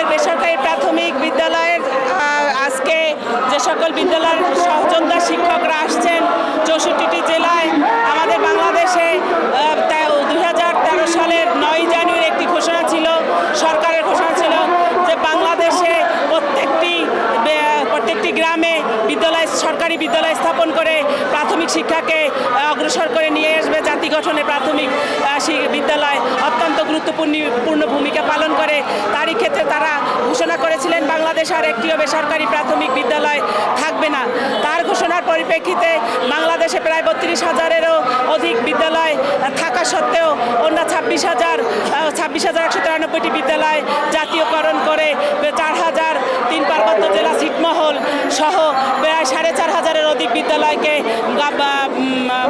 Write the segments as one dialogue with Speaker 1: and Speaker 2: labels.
Speaker 1: আমাদের বেসরকারি প্রাথমিক বিদ্যালয়ের আজকে যে সকল বিদ্যালয়ের সহযোদ্ধা শিক্ষকরা আসছেন চৌষট্টিটি জেলায়, আমাদের বাংলাদেশে দুই হাজার তেরো সালের নয় জানুয়ারি একটি ঘোষণা ছিল, সরকারের ঘোষণা ছিল যে বাংলাদেশে প্রত্যেকটি প্রত্যেকটি গ্রামে বিদ্যালয়, সরকারি বিদ্যালয় স্থাপন করে শিক্ষাকে অগ্রসর করে নিয়ে আসবে জাতি গঠনে প্রাথমিক বিদ্যালয় অত্যন্ত গুরুত্বপূর্ণ, পূর্ণ ভূমিকা পালন করে। তারই ক্ষেত্রে তারা ঘোষণা করেছিলেন, বাংলাদেশ আর একটিও বেসরকারি প্রাথমিক বিদ্যালয় থাকবে না। তার ঘোষণার পরিপ্রেক্ষিতে বাংলাদেশে প্রায় বত্রিশ হাজারেরও অধিক বিদ্যালয় থাকা সত্ত্বেও অন্য ছাব্বিশ হাজার ছাব্বিশ হাজার একশো তিরানব্বইটি বিদ্যালয় জাতীয়করণ করে, চার হাজার তিন পার্বত্য জেলা ছিটমহল সহ প্রায় সাড়ে চার হাজারের অধিক বিদ্যালয়কে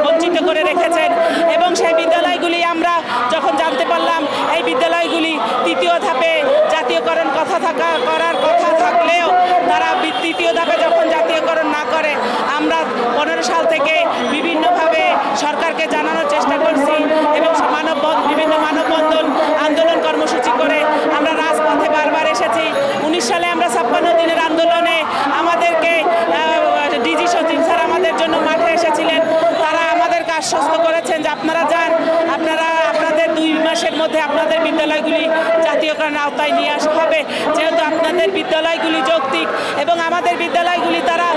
Speaker 1: বঞ্চিত করে রেখেছেন। এবং সেই বিদ্যালয়গুলি আমরা যখন জানতে পারলাম, এই বিদ্যালয়গুলি তৃতীয় ধাপে জাতীয়করণ কথা থাকা করার কথা থাকলেও তারা তৃতীয় ধাপে যখন জাতীয়করণ না করে আমরা পনেরো সাল থেকে বিভিন্নভাবে সরকারকে জানানোর চেষ্টা করছি এবং মানব বিভিন্ন মানববন্ধন আন্দোলন কর্মসূচি করে আমরা রাজপথে বারবার এসেছি উনিশ সালে আমরা ছাপ্পান্ন দিনের আন্দোলনে আমাদেরকে ডিজি সচিব স্যার আমাদের জন্য মাঠে এসেছিলেন তারা আমাদেরকে আশ্বস্ত করেছেন যে আপনারা যান আপনারা আপনাদের দুই মাসের মধ্যে আপনাদের বিদ্যালয়গুলি জাতীয়করণের আওতায় নিয়ে আসা হবে। যেহেতু আপনাদের বিদ্যালয়গুলি যৌক্তিক এবং আমাদের বিদ্যালয়গুলি তারা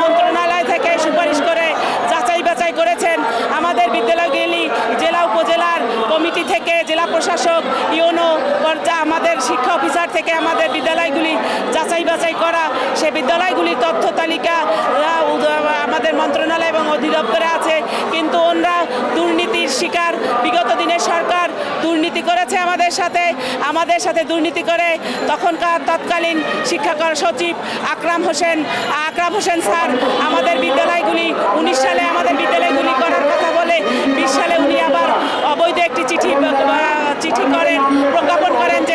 Speaker 1: মন্ত্রণালয় থেকে সুপারিশ করে যাচাই বাছাই করেছেন, আমাদের বিদ্যালয়গুলি জেলা উপজেলার কমিটি থেকে, জেলা প্রশাসক, ইউনো পর্যায়ে আমাদের শিক্ষা অফিসার থেকে আমাদের বিদ্যালয়গুলি যাচাই বাছাই করা, সে বিদ্যালয়গুলির তথ্য তালিকা আমাদের মন্ত্রণালয় এবং অধিদপ্তরে আছে। কিন্তু ওনরা দুর্নীতির শিকার। বিগত দিনের সরকার দুর্নীতি করেছে আমাদের সাথে আমাদের সাথে দুর্নীতি করে তখনকার তৎকালীন শিক্ষাকর সচিব আকরাম হোসেন। আকরাম হোসেন স্যার, আমাদের বিদ্যালয়গুলি, উনিশ সালে আমাদের বিদ্যালয়গুলি করার কথা বলে বিশ সালে উনি আবার অবৈধ একটি চিঠি চিঠি করেন, প্রজ্ঞাপন করেন যে,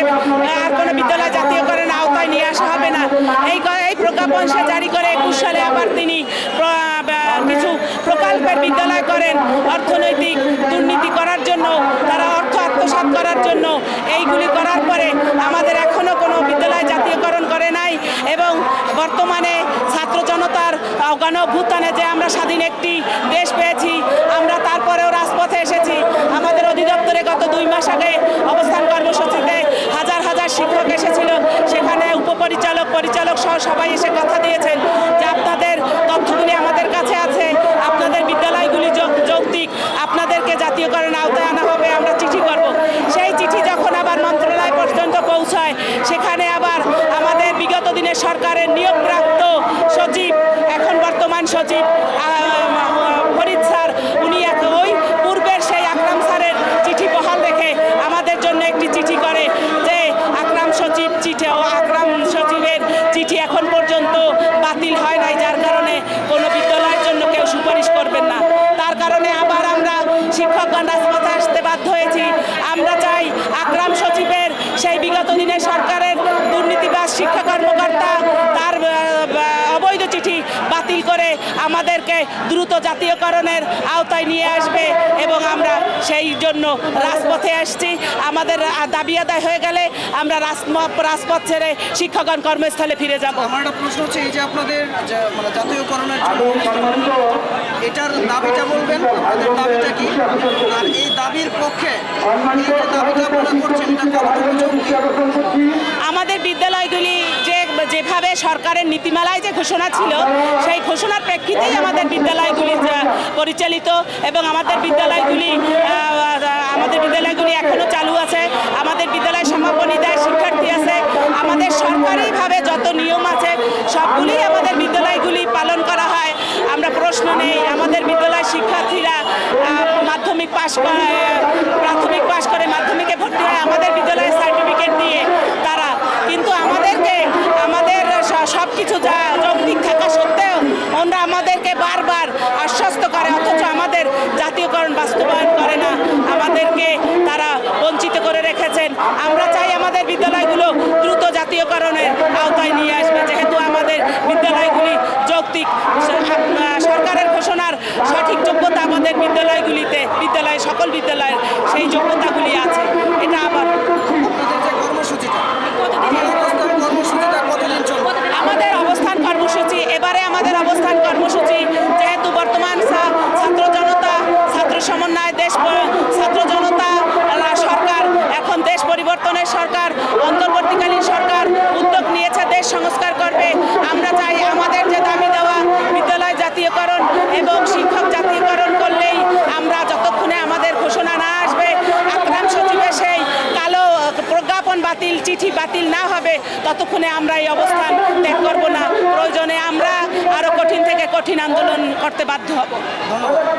Speaker 1: আর কোনো বিদ্যালয় জাতীয়করণ আওতায় নিয়ে আসা হবে না। এই এই প্রজ্ঞাপন সে জারি করে একুশ সালে আবার তিনি কিছু বিদ্যালয় করেন, অর্থনৈতিক দুর্নীতি করার জন্য, তারা অর্থ আত্মসাৎ করার জন্য এইগুলি করার পরে আমাদের এখনও কোনো বিদ্যালয় জাতীয়করণ করে নাই এবং বর্তমানে ছাত্র জনতার গণ অভ্যুত্থানে যে আমরা স্বাধীন একটি দেশ পেয়েছি, আমরা তারপরেও রাজপথে এসেছি। আমাদের অধিদপ্তরে গত দুই মাস আগে অবস্থান কর্মসূচিতে হাজার হাজার শিক্ষক এসেছিল। সেখানে উপপরিচালক, পরিচালক সহ সবাই এসে কথা দিয়েছেন যে আপনাদের তথ্যগুলি আমাদের কাছে আছে আপনাদের বিদ্যালয়গুলি যৌ- যৌক্তিক আপনাদেরকে জাতীয়করণ আওতায় আনা হবে আমরা চিঠি করব সেই চিঠি যখন আবার মন্ত্রণালয় পর্যন্ত পৌঁছায় সেখানে আবার আমাদের বিগত দিনের সরকারের নিয়োগপ্রাপ্ত সচিব, এখন বর্তমান সচিব ফরিদ স্যার, উনি ওই পূর্বের সেই আকরাম স্যারের চিঠি বহাল রেখে আমাদের জন্য একটি চিঠি করে যে আকরাম সচিব চিঠি ও আকরাম সচিবের চিঠি এখন পর্যন্ত বাতিল হয় নাই, যার কারণে কোনো বিদ্যালয়ের জন্য কেউ সুপারিশ করবেন না। তার কারণে আবার আমরা শিক্ষকগণ বাতিল করে আমাদেরকে দ্রুত জাতীয়করণের আওতায় নিয়ে আসবে এবং আমরা সেই জন্য রাজপথে আসছি। আমাদের দাবি আদায় হয়ে গেলে আমরা রাজপথ ছেড়ে শিক্ষকগণ কর্মস্থলে ফিরে যাব।
Speaker 2: আমার একটা প্রশ্ন হচ্ছে এই যে আপনাদের মানে জাতীয়করণের এটার দাবিটা বলবেন? আপনাদের দাবিটা কি? আর এই দাবির পক্ষে এই যে দাবিটা আপনারা করছেন এটা কতটুকু
Speaker 1: আমাদের বিদ্যালয়গুলি যে যেভাবে সরকারের নীতিমালায় যে ঘোষণা ছিল, সেই ঘোষণার প্রেক্ষিতেই আমাদের বিদ্যালয়গুলি পরিচালিত এবং আমাদের বিদ্যালয়গুলি আমাদের বিদ্যালয়গুলি এখনও চালু আছে, আমাদের বিদ্যালয় সমাপনী দেয় শিক্ষার্থী আছে, আমাদের সরকারিভাবে যত নিয়ম আছে সবগুলি আমাদের বিদ্যালয়গুলি পালন করা হয়। আমরা প্রশ্ন নেই, আমাদের বিদ্যালয় শিক্ষার্থীরা মাধ্যমিক পাশ করে প্রাথমিক পাশ করে মাধ্যমিকে ভর্তি হয় আমাদের বিদ্যালয়ের সার্টিফিকেট দিয়ে তারা কিন্তু আমাদেরকে আমাদের সব কিছু যা যৌক্তিক থাকা সত্ত্বেও ওনারা আমাদেরকে বারবার আশ্বস্ত করে, অথচ আমাদের জাতীয়করণ বাস্তবায়ন করে না। আমাদেরকে তারা বঞ্চিত করে রেখেছেন। আমরা চাই আমাদের বিদ্যালয়গুলো দ্রুত জাতীয়করণের আওতায় নিয়ে আসবে। যেহেতু আমাদের বিদ্যালয়গুলি যৌক্তিক, সরকারের ঘোষণার সঠিক যোগ্যতা আমাদের বিদ্যালয়গুলিতে, বিদ্যালয়, সকল বিদ্যালয়ের সেই যোগ্যতাগুলি আছে এটা আবার
Speaker 2: আপনাদের যে কর্মসূচিটা
Speaker 1: সংস্কার করবে আমরা চাই আমাদের যে দাবি দেওয়া বিদ্যালয় জাতীয়করণ এবং শিক্ষক জাতীয়করণ করলেই আমরা যতক্ষণে আমাদের ঘোষণা না আসবে আকরাম সচিবের সেই কালো প্রজ্ঞাপন বাতিল, চিঠি বাতিল না হবে, ততক্ষণে আমরা এই অবস্থান ত্যাগ করব না। প্রয়োজনে আমরা আরও কঠিন থেকে কঠিন আন্দোলন করতে বাধ্য হব।